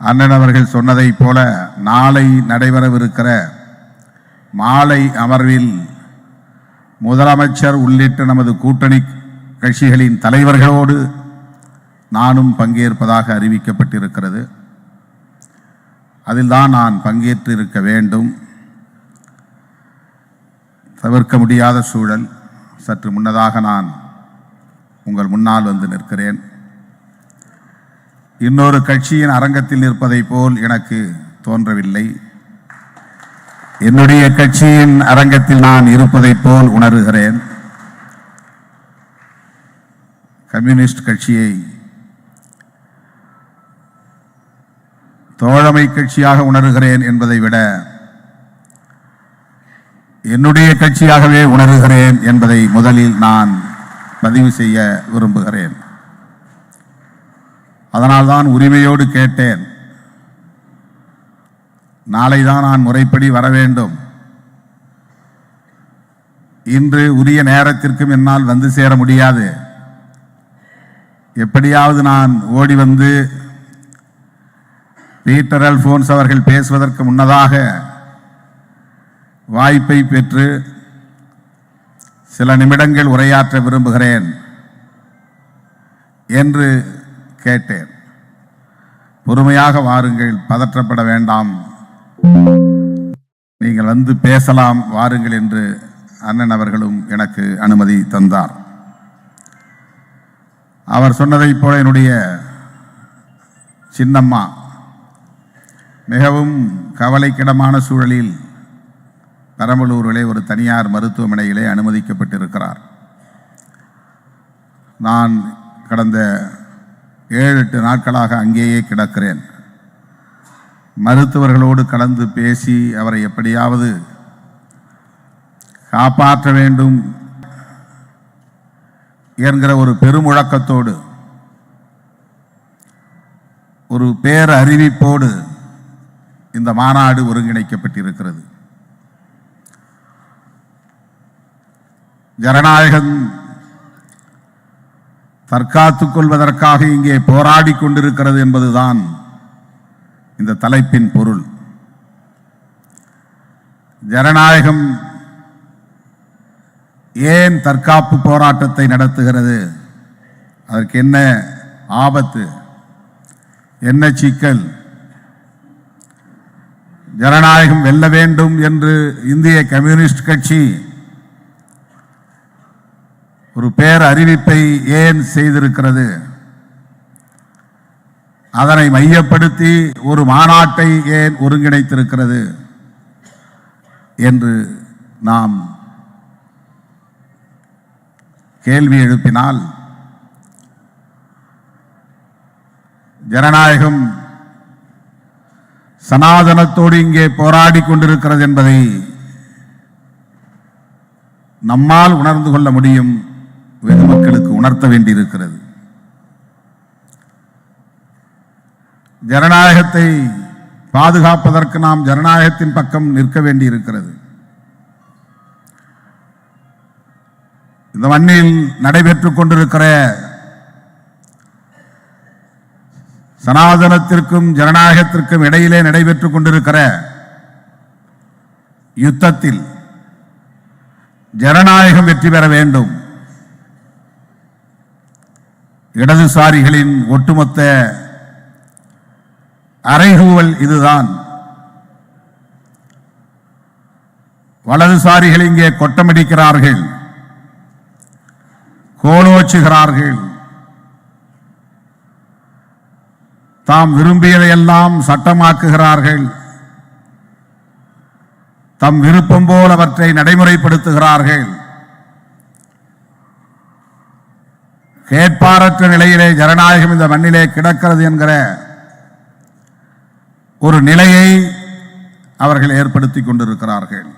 அண்ணன் அவர்கள் சொன்னதைப் போல நாளை நடைபெறவிருக்கிற மாலை அமர்வில் முதலமைச்சர் உள்ளிட்ட நமது கூட்டணி கட்சிகளின் தலைவர்களோடு நானும் பங்கேற்பதாக அறிவிக்கப்பட்டிருக்கிறது. அதில்தான் நான் பங்கேற்று இருக்க வேண்டும். தவிர்க்க முடியாத சூழல். சற்று முன்னதாக நான் உங்கள் முன்னால் வந்து நிற்கிறேன். இன்னொரு கட்சியின் அரங்கத்தில் நிற்பதைப் போல் எனக்கு தோன்றவில்லை. என்னுடைய கட்சியின் அரங்கத்தில் நான் இருப்பதைப் போல் உணர்கிறேன். கம்யூனிஸ்ட் கட்சியை தோழமை கட்சியாக உணர்கிறேன் என்பதை விட என்னுடைய கட்சியாகவே உணர்கிறேன் என்பதை முதலில் நான் பதிவு செய்ய விரும்புகிறேன். அதனால்தான் உரிமையோடு கேட்டேன். நாளை தான் நான் முறைப்படி வர வேண்டும் இன்று உரிய நேரத்திற்கும் என்னால் வந்து சேர முடியாது. எப்படியாவது நான் ஓடி வந்து பீட்டர் அல்போன்ஸ் அவர்கள் பேசுவதற்கு முன்னதாக வாய்ப்பை பெற்று சில நிமிடங்கள் உரையாற்ற விரும்புகிறேன். என்று கேட்டேன். பொறுமையாக வாருங்கள் பதற்றப்பட வேண்டாம். நீங்கள் வந்து பேசலாம் வாருங்கள் என்று அண்ணன் அவர்களும் எனக்கு அனுமதி தந்தார். அவர் சொன்னதைப் போல என்னுடைய சின்னம்மா மிகவும் கவலைக்கிடமான சூழலில் பெரம்பலூரிலே ஒரு தனியார் மருத்துவமனையிலே அனுமதிக்கப்பட்டிருக்கிறார். நான் கடந்த ஏழு எட்டு நாட்களாக அங்கேயே கிடக்கிறேன். மருத்துவர்களோடு கலந்து பேசி அவரை எப்படியாவது காப்பாற்ற வேண்டும் என்கிற ஒரு பெருமுழக்கத்தோடு ஒரு பேர் அறிவிப்போடு இந்த மாநாடு ஒருங்கிணைக்கப்பட்டிருக்கிறது. ஜனநாயகம் தற்காத்துக் கொள்வதற்காக இங்கே போராடி கொண்டிருக்கிறது என்பதுதான் இந்த தலைப்பின் பொருள். ஜனநாயகம் ஏன் தற்காப்பு போராட்டத்தை நடத்துகிறது? அதற்கு என்ன ஆபத்து? என்ன சிக்கல்? ஜனநாயகம் வெல்ல வேண்டும் என்று இந்திய கம்யூனிஸ்ட் கட்சி ஒரு பேர் அறிவிப்பை ஏன் செய்திருக்கிறது? அதனை மையப்படுத்தி ஒரு மாநாட்டை ஏன் ஒருங்கிணைத்திருக்கிறது என்று நாம் கேள்வி எழுப்பினால் ஜனநாயகம் சனாதனத்தோடு இங்கே போராடி கொண்டிருக்கிறது என்பதை நம்மால் உணர்ந்து கொள்ள முடியும். வெகுமக்களுக்கு உணர்த்த வேண்டியிருக்கிறது. ஜனநாயகத்தை பாதுகாப்பதற்கு நாம் ஜனநாயகத்தின் பக்கம் நிற்க வேண்டியிருக்கிறது. இந்த மண்ணில் நடைபெற்றுக் கொண்டிருக்கிற சனாதனத்திற்கும் ஜனநாயகத்திற்கும் இடையிலே நடைபெற்றுக் கொண்டிருக்கிற யுத்தத்தில் ஜனநாயகம் வெற்றி பெற வேண்டும். இடதுசாரிகளின் ஒட்டுமொத்த அறைகூவல் இதுதான். வலதுசாரிகள் இங்கே கொட்டமடிக்கிறார்கள். கோலோச்சுகிறார்கள். தாம் விரும்பியதையெல்லாம் சட்டமாக்குகிறார்கள். தம் விருப்பம் போல் அவற்றை நடைமுறைப்படுத்துகிறார்கள். கேட்பாரற்ற நிலையிலே ஜனநாயகம் இந்த மண்ணிலே கிடக்கிறது என்கிற ஒரு நிலையை அவர்கள் ஏற்படுத்திக் கொண்டிருக்கிறார்கள்.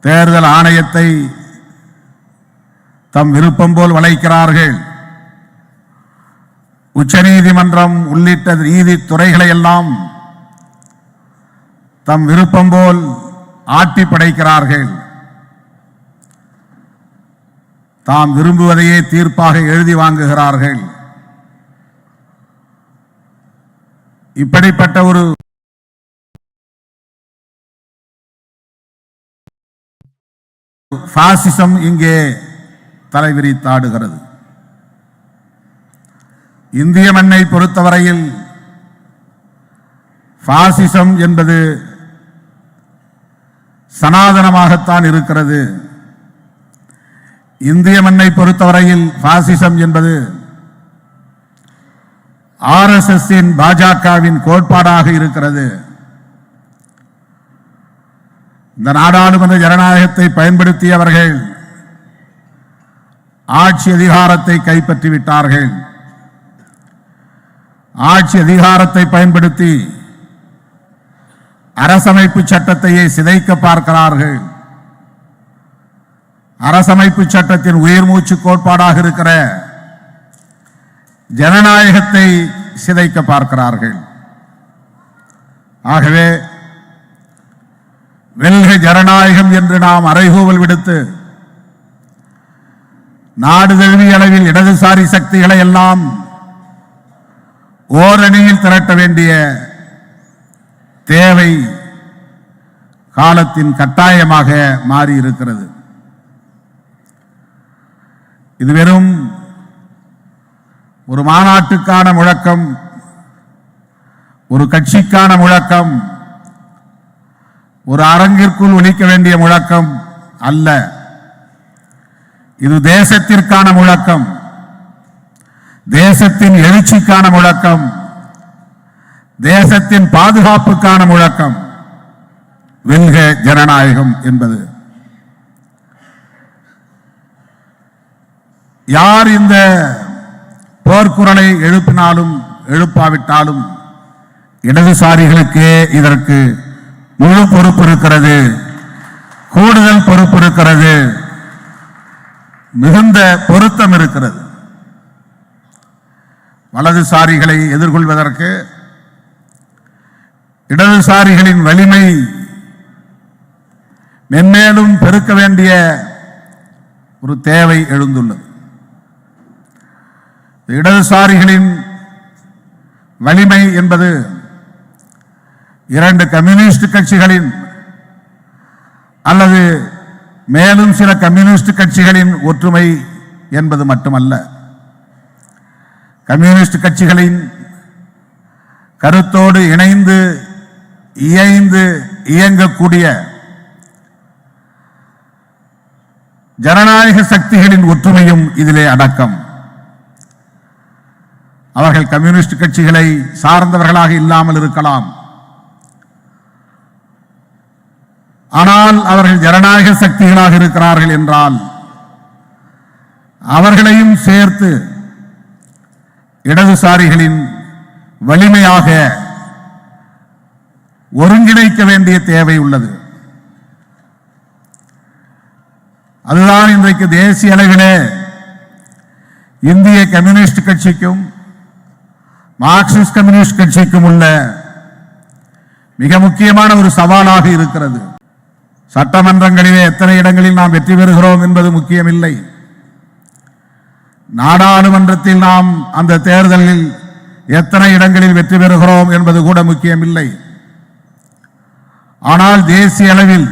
தேர்தல் ஆணையத்தை தம் விருப்பம் போல் வளைக்கிறார்கள். உச்சநீதிமன்றம் உள்ளிட்ட நீதித்துறைகளை எல்லாம் தம் விருப்பம் போல் ஆட்டி படைக்கிறார்கள் தாம் விரும்புவதையே தீர்ப்பாக எழுதி வாங்குகிறார்கள். இப்படிப்பட்ட ஒரு பாசிசம் இங்கே தலைவிரித்தாடுகிறது. இந்திய மண்ணை பொறுத்தவரையில் பாசிசம் என்பது சனாதனமாகத்தான் இருக்கிறது. இந்திய மண்ணை பொறுத்தவரையில் பாசிசம் என்பது ஆர்எஸ்எஸ் பாஜகவின் கோட்பாடாக இருக்கிறது. இந்த நாடாளுமன்ற ஜனநாயகத்தை பயன்படுத்தியவர்கள் ஆட்சி அதிகாரத்தை கைப்பற்றிவிட்டார்கள். ஆட்சி அதிகாரத்தை பயன்படுத்தி அரசமைப்பு சட்டத்தையே சிதைக்க பார்க்கிறார்கள். அரசமைப்பு சட்டத்தின் உயிர் மூச்சு கோட்பாடாக இருக்கிற ஜனநாயகத்தை சிதைக்க பார்க்கிறார்கள். ஆகவே வெல்க ஜனநாயகம் என்று நாம் அறைகூவல் விடுத்து நாடு தழுவிய அளவில் இடதுசாரி சக்திகளை எல்லாம் ஓரணியில் திரட்ட வேண்டிய தேவை காலத்தின் கட்டாயமாக மாறி இருக்கிறது இது வெறும் ஒரு மாநாட்டுக்கான முழக்கம் ஒரு கட்சிக்கான முழக்கம் ஒரு அரங்கிற்குள் ஒழிக்க வேண்டிய முழக்கம் அல்ல. இது தேசத்திற்கான முழக்கம் தேசத்தின் எழுச்சிக்கான முழக்கம் தேசத்தின் பாதுகாப்புக்கான முழக்கம். வெல்க ஜனநாயகம் என்பது. யார் இந்த போர்க்குரலை எழுப்பினாலும் எழுப்பாவிட்டாலும் இடதுசாரிகளுக்கே இதற்கு முழு பொறுப்பு இருக்கிறது கூடுதல் பொறுப்பு இருக்கிறது மிகுந்த பொருத்தம் இருக்கிறது வலதுசாரிகளை எதிர்கொள்வதற்கு இடதுசாரிகளின் வலிமை மென்மேலும் பெருக்க வேண்டிய ஒரு தேவை எழுந்துள்ளது. இடதுசாரிகளின் வலிமை என்பது இரண்டு கம்யூனிஸ்ட் கட்சிகளின் அல்லது மேலும் சில கம்யூனிஸ்ட் கட்சிகளின் ஒற்றுமை என்பது மட்டுமல்ல. கம்யூனிஸ்ட் கட்சிகளின் கருத்தோடு இணைந்து இயைந்து இயங்கக்கூடிய ஜனநாயக சக்திகளின் ஒற்றுமையும் இதிலே அடக்கம். அவர்கள் கம்யூனிஸ்ட் கட்சிகளை சார்ந்தவர்களாக இல்லாமல் இருக்கலாம். ஆனால் அவர்கள் ஜனநாயக சக்திகளாக இருக்கிறார்கள் என்றால் அவர்களையும் சேர்த்து இடதுசாரிகளின் வலிமையாக ஒருங்கிணைக்க வேண்டிய தேவை உள்ளது. அதுதான் இன்றைக்கு தேசிய அளவிலே இந்திய கம்யூனிஸ்ட் கட்சிக்கும் மார்க்சிஸ்ட் கம்யூனிஸ்ட் கட்சிக்கும் உள்ள மிக முக்கியமான ஒரு சவாலாக இருக்கிறது. சட்டமன்றங்களிலே எத்தனை இடங்களில் நாம் வெற்றி பெறுகிறோம் என்பது முக்கியமில்லை. நாடாளுமன்றத்தில் நாம் அந்த தேர்தலில் எத்தனை இடங்களில் வெற்றி பெறுகிறோம் என்பது கூட முக்கியமில்லை. ஆனால் தேசிய அளவில்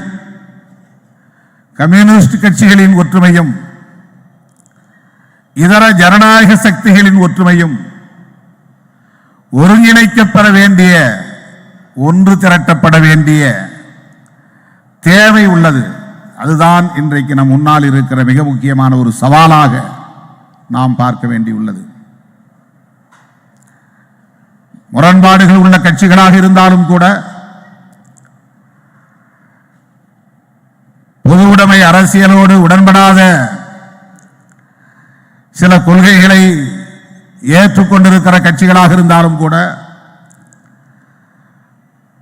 கம்யூனிஸ்ட் கட்சிகளின் ஒற்றுமையும் இதர ஜனநாயக சக்திகளின் ஒற்றுமையும் ஒருங்கிணைக்கப்பட வேண்டிய ஒன்று திரட்டப்பட வேண்டிய தேவை உள்ளது. அதுதான் இன்றைக்கு நம் முன்னால் இருக்கிற மிக முக்கியமான ஒரு சவாலாக நாம் பார்க்க வேண்டியுள்ளது முரண்பாடுகள் உள்ள கட்சிகளாக இருந்தாலும் கூட பொது உடைமை அரசியலோடு உடன்படாத சில கொள்கைகளை ஏற்றுக்கொண்டிருக்கிற கட்சிகளாக இருந்தாலும் கூட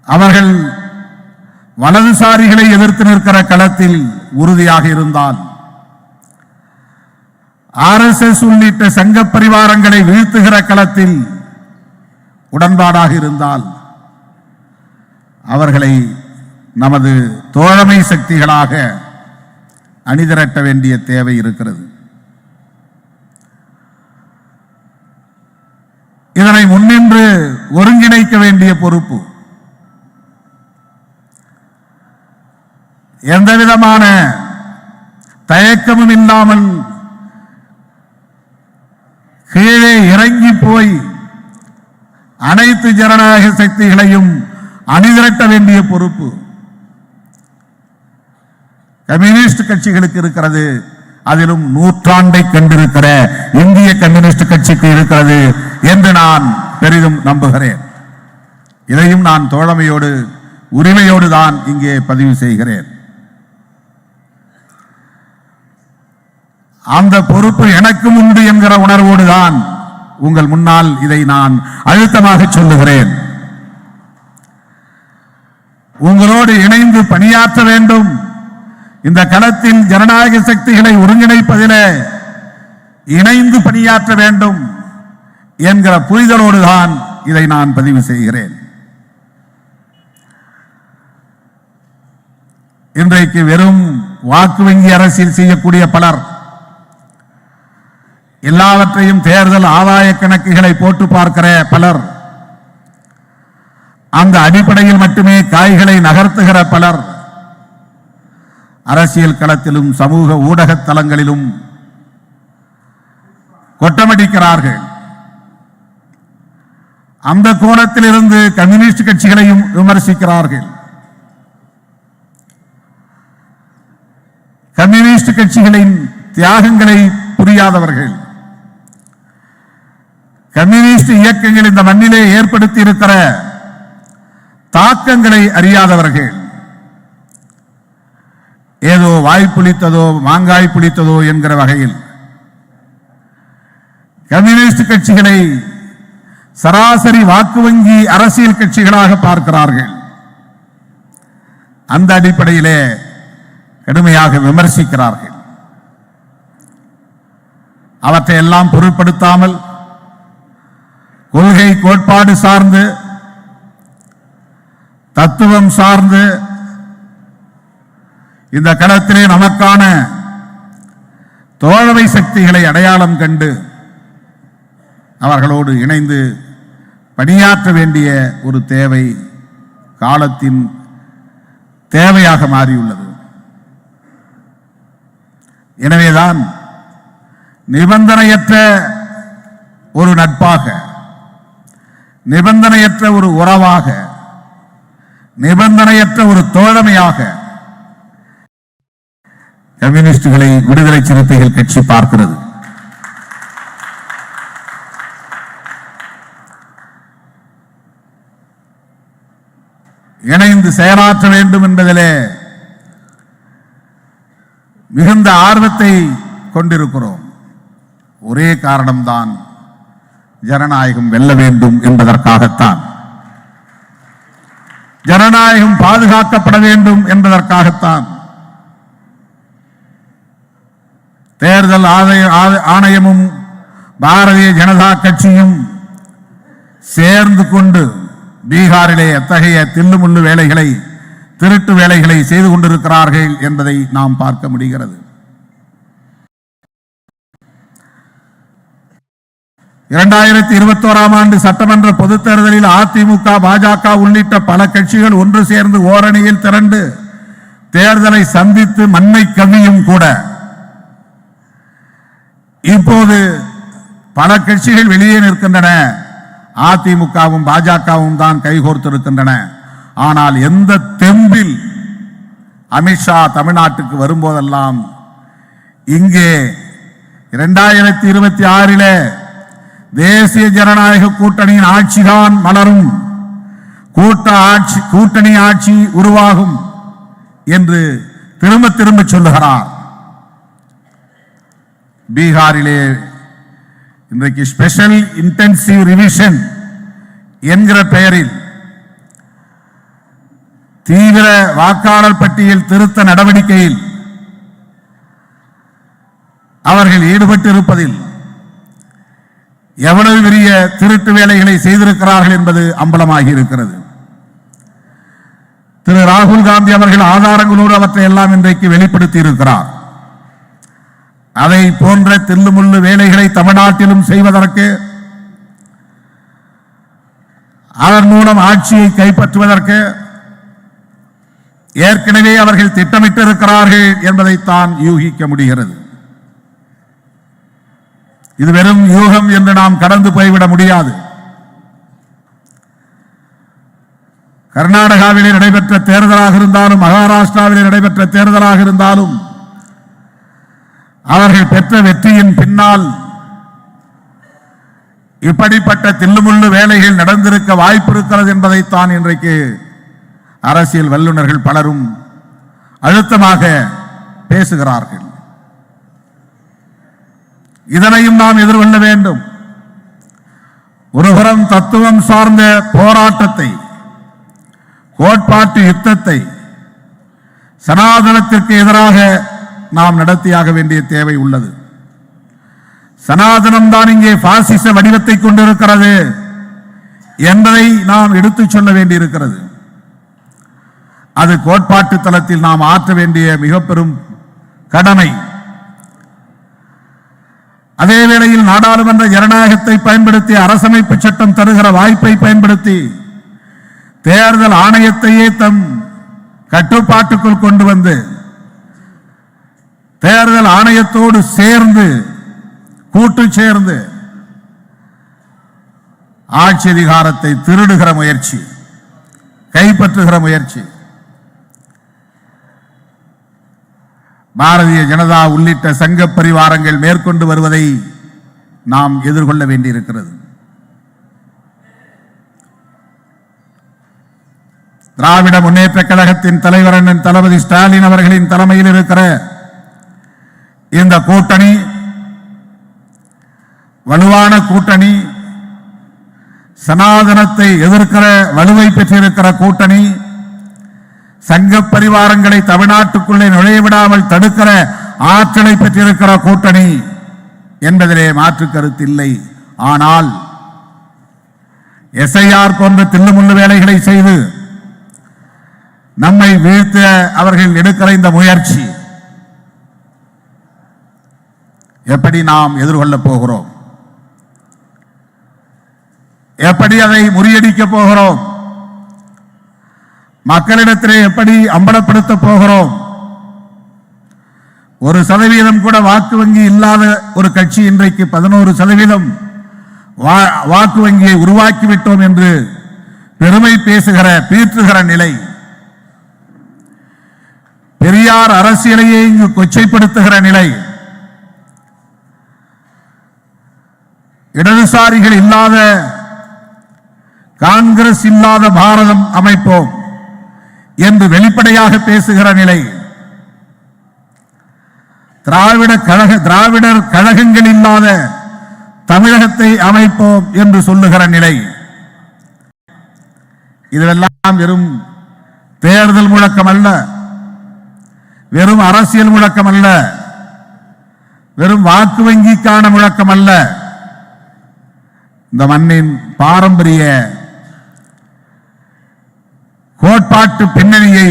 அவர்கள் வலதுசாரிகளை எதிர்த்து நிற்கிற களத்தில் உறுதியாக இருந்தால் ஆர்எஸ்எஸ் உள்ளிட்ட சங்க பரிவாரங்களை வீழ்த்துகிற களத்தில் உடன்பாடாக இருந்தால் அவர்களை நமது தோழமை சக்திகளாக அணிதிரட்ட வேண்டிய தேவை இருக்கிறது. இதனை முன்னின்று ஒருங்கிணைக்க வேண்டிய பொறுப்பு. எந்த விதமான தயக்கமும் இல்லாமல் கீழே இறங்கி போய் அனைத்து ஜனநாயக சக்திகளையும் அணிதிரட்ட வேண்டிய பொறுப்பு. கம்யூனிஸ்ட் கட்சிகளுக்கு இருக்கிறது. அதிலும் நூற்றாண்டை கண்டிருக்கிற இந்திய கம்யூனிஸ்ட் கட்சிக்கு இருக்கிறது என்று நான் பெரிதும் நம்புகிறேன். இதையும் நான் தோழமையோடு உரிமையோடு தான் இங்கே பதிவு செய்கிறேன். அந்த பொறுப்பு எனக்கும் உண்டு என்கிற உணர்வோடு தான் உங்கள் முன்னால் இதை நான் அழுத்தமாக சொல்லுகிறேன். உங்களோடு இணைந்து பணியாற்ற வேண்டும். இந்த களத்தில் ஜனநாயக சக்திகளை ஒருங்கிணைப்பதிலே இணைந்து பணியாற்ற வேண்டும் என்கிற புரிதலோடு தான் இதை நான் பதிவு செய்கிறேன். இன்றைக்கு வெறும் வாக்கு வங்கி அரசியல் செய்யக்கூடிய பலர் எல்லாவற்றையும் தேர்தல் ஆதாய கணக்குகளை போட்டு பார்க்கிற பலர் அந்த அடிப்படையில் மட்டுமே காய்களை நகர்த்துகிற பலர் அரசியல் களத்திலும் சமூக ஊடக தளங்களிலும் கொட்டமடிக்கிறார்கள். அந்த கோணத்திலிருந்து கம்யூனிஸ்ட் கட்சிகளையும் விமர்சிக்கிறார்கள். கம்யூனிஸ்ட் கட்சிகளின் தியாகங்களை புரியாதவர்கள். கம்யூனிஸ்ட் இயக்கங்கள் இந்த மண்ணிலே ஏற்படுத்தி இருக்கிற தாக்கங்களை அறியாதவர்கள். ஏதோ வாய் புளித்ததோ மாங்காய் புளித்ததோ என்கிற வகையில் கம்யூனிஸ்ட் கட்சிகளை சராசரி வாக்கு வங்கி அரசியல் கட்சிகளாக பார்க்கிறார்கள். அந்த அடிப்படையிலே கடுமையாக விமர்சிக்கிறார்கள். அவற்றை எல்லாம் பொருட்படுத்தாமல் கொள்கை கோட்பாடு சார்ந்து தத்துவம் சார்ந்து இந்த களத்திலே நமக்கான தோழமை சக்திகளை அடையாளம் கண்டு அவர்களோடு இணைந்து பணியாற்ற வேண்டிய ஒரு தேவை காலத்தின் தேவையாக மாறியுள்ளது. எனவேதான் நிபந்தனையற்ற ஒரு நட்பாக நிபந்தனையற்ற ஒரு உறவாக நிபந்தனையற்ற ஒரு தோழமையாக கம்யூனிஸ்டுகளை விடுதலை சிறுத்தைகள் கட்சி பார்க்கிறது. இணைந்து செயலாற்ற வேண்டும் என்பதிலே மிகுந்த ஆர்வத்தை கொண்டிருக்கிறோம். ஒரே காரணம்தான் ஜனநாயகம் வெல்ல வேண்டும் என்பதற்காகத்தான். ஜனநாயகம் பாதுகாக்கப்பட வேண்டும் என்பதற்காகத்தான். தேர்தல் ஆணைய- ஆ- ஆணையமும் பாரதிய ஜனதா கட்சியும் சேர்ந்து கொண்டு பீகாரிலே எத்தகைய தில்லுமுள்ளு வேலைகளை திருட்டு வேலைகளை செய்து கொண்டிருக்கிறார்கள் என்பதை நாம் பார்க்க முடிகிறது. இரண்டாயிரத்தி இருபத்தோராம் ஆண்டு சட்டமன்ற பொதுத் தேர்தலில் அதிமுக பாஜக உள்ளிட்ட பல கட்சிகள் ஒன்று சேர்ந்து ஓரணியில் திரண்டு தேர்தலை சந்தித்து மண்ணை கவியும் கூட இப்போது பல கட்சிகள் வெளியே நிற்கின்றன. அதிமுகவும் பாஜகவும் தான் கைகோர்த்திருக்கின்றன. ஆனால் எந்த தெம்பில் அமித்ஷா தமிழ்நாட்டுக்கு வரும்போதெல்லாம் இங்கே இரண்டாயிரத்தி இருபத்தி ஆறில் தேசிய ஜனநாயக கூட்டணியின் ஆட்சிதான் மலரும். கூட்ட ஆட்சி கூட்டணி ஆட்சி உருவாகும் என்று திரும்ப திரும்ப சொல்லுகிறார். பீகாரிலே இன்றைக்கு ஸ்பெஷல் இன்டென்சிவ் ரிவிஷன் என்கிற பெயரில் தீவிர வாக்காளர் பட்டியல் திருத்த நடவடிக்கையில் அவர்கள் ஈடுபட்டிருப்பதில் எவ்வளவு பெரிய திருட்டு வேலைகளை செய்திருக்கிறார்கள் என்பது அம்பலமாகி இருக்கிறது. திரு ராகுல் காந்தி அவர்கள் ஆதாரங்களோடு அவற்றை எல்லாம் இன்றைக்கு வெளிப்படுத்தி இருக்கிறார் அதை போன்ற தில்லுமுள்ளு வேலைகளை தமிழ்நாட்டிலும் செய்வதற்கு அதன் மூலம் ஆட்சியை கைப்பற்றுவதற்கு ஏற்கனவே அவர்கள் திட்டமிட்டிருக்கிறார்கள் என்பதைத்தான் யூகிக்க முடிகிறது. இது வெறும் யூகம் என்று நாம் கடந்து போய்விட முடியாது. கர்நாடகாவிலே நடைபெற்ற தேர்தலாக இருந்தாலும் மகாராஷ்டிராவிலே நடைபெற்ற தேர்தலாக இருந்தாலும் அவர்கள் பெற்ற வெற்றியின் பின்னால் இப்படிப்பட்ட தில்லுமுள்ளு வேலைகள் நடந்திருக்க வாய்ப்பு இருக்கிறது என்பதைத்தான் இன்றைக்கு அரசியல் வல்லுநர்கள் பலரும் அழுத்தமாக பேசுகிறார்கள். இதனையும் நாம் எதிர்கொள்ள வேண்டும். ஒருபுறம் தத்துவம் சார்ந்த போராட்டத்தை கோட்பாட்டு யுத்தத்தை சனாதனத்திற்கு எதிராக நாம் நடத்தியாக வேண்டிய தேவை உள்ளது. சனாதனம் தான் இங்கே பாசிச வடிவத்தை கொண்டிருக்கிறது என்பதை நாம் எடுத்துச் சொல்ல வேண்டியிருக்கிறது. அது கோட்பாட்டு தளத்தில் நாம் ஆற்ற வேண்டிய மிக பெரும் கடமை. அதே வேளையில் நாடாளுமன்ற ஜனநாயகத்தை பயன்படுத்தி அரசமைப்பு சட்டம் தருகிற வாய்ப்பை பயன்படுத்தி தேர்தல் ஆணையத்தையே தம் கட்டுப்பாட்டுக்குள் கொண்டு வந்து தேர்தல் ஆணையத்தோடு சேர்ந்து கூட்டு சேர்ந்து ஆட்சி அதிகாரத்தை திருடுகிற முயற்சி கைப்பற்றுகிற முயற்சி. பாரதிய ஜனதா உள்ளிட்ட சங்க பரிவாரங்கள் மேற்கொண்டு வருவதை நாம் எதிர்கொள்ள வேண்டியிருக்கிறது. திராவிட முன்னேற்ற கழகத்தின் தலைவர் அண்ணன் தளபதி ஸ்டாலின் அவர்களின் தலைமையில் இருக்கிற இந்த கூட்டணி வலுவான கூட்டணி சனாதனத்தை எதிர்க்கிற வலுவை பெற்றிருக்கிற கூட்டணி சங்க பரிவாரங்களை தமிழ்நாட்டுக்குள்ளே நுழையவிடாமல் தடுக்கிற ஆற்றலை பெற்றிருக்கிற கூட்டணி என்பதிலே மாற்று கருத்து இல்லை. ஆனால் எஸ்ஐஆர் போன்ற தில்லுமுள்ளு வேலைகளை செய்து நம்மை வீழ்த்த அவர்கள் எடுக்கிற இந்த முயற்சி எப்படி நாம் எதிர்கொள்ளப் போகிறோம்? எப்படி அதை முறியடிக்க போகிறோம்? மக்களிடத்திலே எப்படி அம்பலப்படுத்த போகிறோம்? ஒரு சதவீதம் கூட வாக்கு வங்கி இல்லாத ஒரு கட்சி இன்றைக்கு பதினோரு சதவீதம் வா- வாக்கு வங்கியை உருவாக்கி விட்டோம் என்று பெருமை பேசுகிற பீற்றுகிற நிலை. பெரியார் அரசியலையே இங்கு கொச்சைப்படுத்துகிற நிலை. இடதுசாரிகள் இல்லாத காங்கிரஸ் இல்லாத பாரதம் அமைப்போம் என்று வெளிப்படையாக பேசுகிற நிலை. திராவிட கழக திராவிடர் கழகங்கள் இல்லாத தமிழகத்தை அமைப்போம் என்று சொல்லுகிற நிலை. இதெல்லாம் வெறும் தேர்தல் முழக்கம் அல்ல வெறும் அரசியல் முழக்கம் அல்ல வெறும் வாக்கு வங்கிக்கான முழக்கம் அல்ல இந்த மண்ணின் பாரம்பரிய கோட்பாட்டு பின்னணியை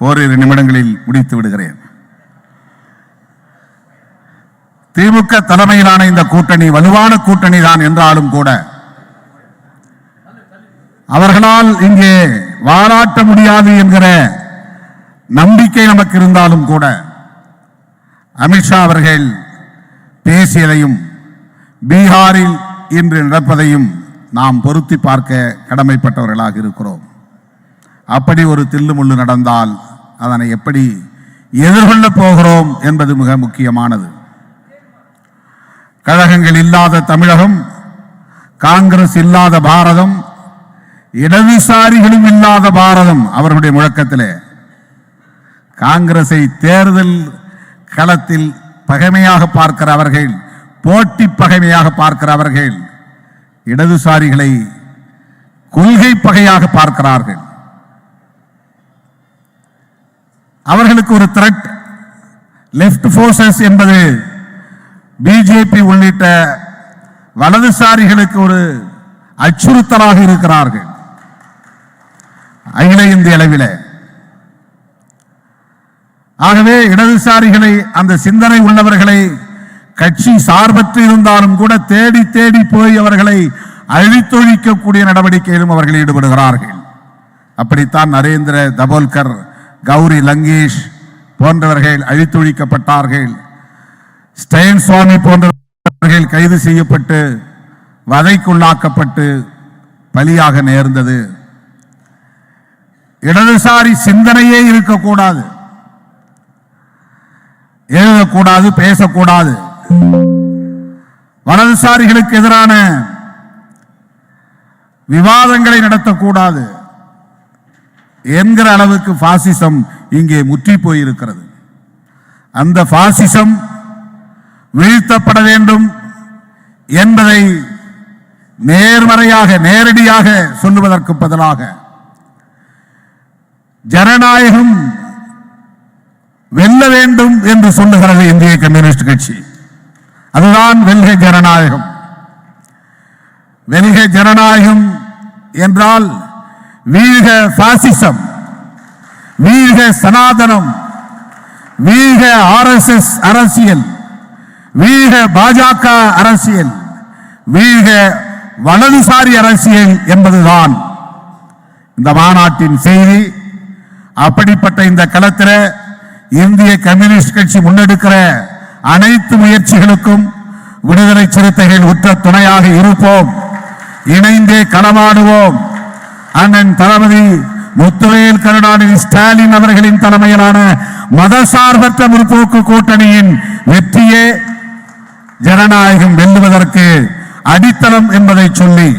ஓரிரு நிமிடங்களில் முடித்து விடுகிறேன். திமுக தலைமையிலான இந்த கூட்டணி வலுவான கூட்டணி தான் என்றாலும் கூட அவர்களால் இங்கே வாராட்ட முடியாது என்கிற நம்பிக்கை நமக்கு இருந்தாலும் கூட அமித்ஷா அவர்கள் பேசியதையும் பீகாரில் இன்று நடப்பதையும் நாம் பொருத்தி பார்க்க கடமைப்பட்டவர்களாக இருக்கிறோம். அப்படி ஒரு தில்லுமுள்ளு நடந்தால் அதனை எப்படி எதிர்கொள்ளப் போகிறோம் என்பது மிக முக்கியமானது. கழகங்கள் இல்லாத தமிழகம் காங்கிரஸ் இல்லாத பாரதம் இடதுசாரிகளும் இல்லாத பாரதம் அவர்களுடைய முழக்கத்திலே. காங்கிரஸை தேர்தல் களத்தில் பகைமையாக பார்க்கிற அவர்கள் போட்டி பகைமையாக பார்க்கிற அவர்கள் இடதுசாரிகளை கொள்கை பகையாக பார்க்கிறார்கள். அவர்களுக்கு ஒரு த்ரெட் லெஃப்ட் ஃபோர்சஸ் என்பது பிஜேபி உள்ளிட்ட வலதுசாரிகளுக்கு ஒரு அச்சுறுத்தலாக இருக்கிறார்கள். அகில இந்திய அளவில். ஆகவே இடதுசாரிகளை அந்த சிந்தனை உள்ளவர்களை கட்சி சார்பற்று இருந்தாலும் கூட தேடி தேடி போய் அவர்களை அழித்தொழிக்கக்கூடிய நடவடிக்கையிலும் அவர்கள் ஈடுபடுகிறார்கள். அப்படித்தான் நரேந்திர தபோல்கர் கௌரி லங்கேஷ் போன்றவர்கள் அழித்தொழிக்கப்பட்டார்கள். ஸ்டெயின் சுவாமி போன்றவர்கள் கைது செய்யப்பட்டு வதைக்குள்ளாக்கப்பட்டு பலியாக நேர்ந்தது. இடதுசாரி சிந்தனையே இருக்கக்கூடாது. எழுதக்கூடாது பேசக்கூடாது. வலதுசாரிகளுக்கு எதிரான விவாதங்களை நடத்தக்கூடாது. என்கிற அளவுக்கு பாசிசம் இங்கே முற்றி போயிருக்கிறது. அந்த பாசிசம் வீழ்த்தப்பட வேண்டும் என்பதை நேர்மறையாக நேரடியாக சொல்லுவதற்கு பதிலாக ஜனநாயகம் வெல்ல வேண்டும் என்று சொல்லுகிறது இந்திய கம்யூனிஸ்ட் கட்சி. அதுதான் வெல்க ஜனநாயகம். வெல்க ஜனநாயகம் என்றால் வீழ்க பாசிசம் வீழ்க சனாதனம் வீழ்க ஆர்எஸ்எஸ் அரசியல் வீழ்க பாஜக அரசியல் வீழ்க வலதுசாரி அரசியல் என்பதுதான் இந்த மாநாட்டின் செய்தி. அப்படிப்பட்ட இந்த களத்தில் இந்திய கம்யூனிஸ்ட் கட்சி முன்னெடுக்கிற அனைத்து முயற்சிகளுக்கும் விடுதலை சிறுத்தைகள் உற்ற துணையாக இருப்போம். இணைந்தே களமாடுவோம். அண்ணன் தளபதி முத்துவேல் கருணாநிதி ஸ்டாலின் அவர்களின் தலைமையிலான மதசார்பற்ற முற்போக்கு கூட்டணியின் வெற்றியே ஜனநாயகம் வெல்லுவதற்கு அடித்தளம் என்பதை சொல்லி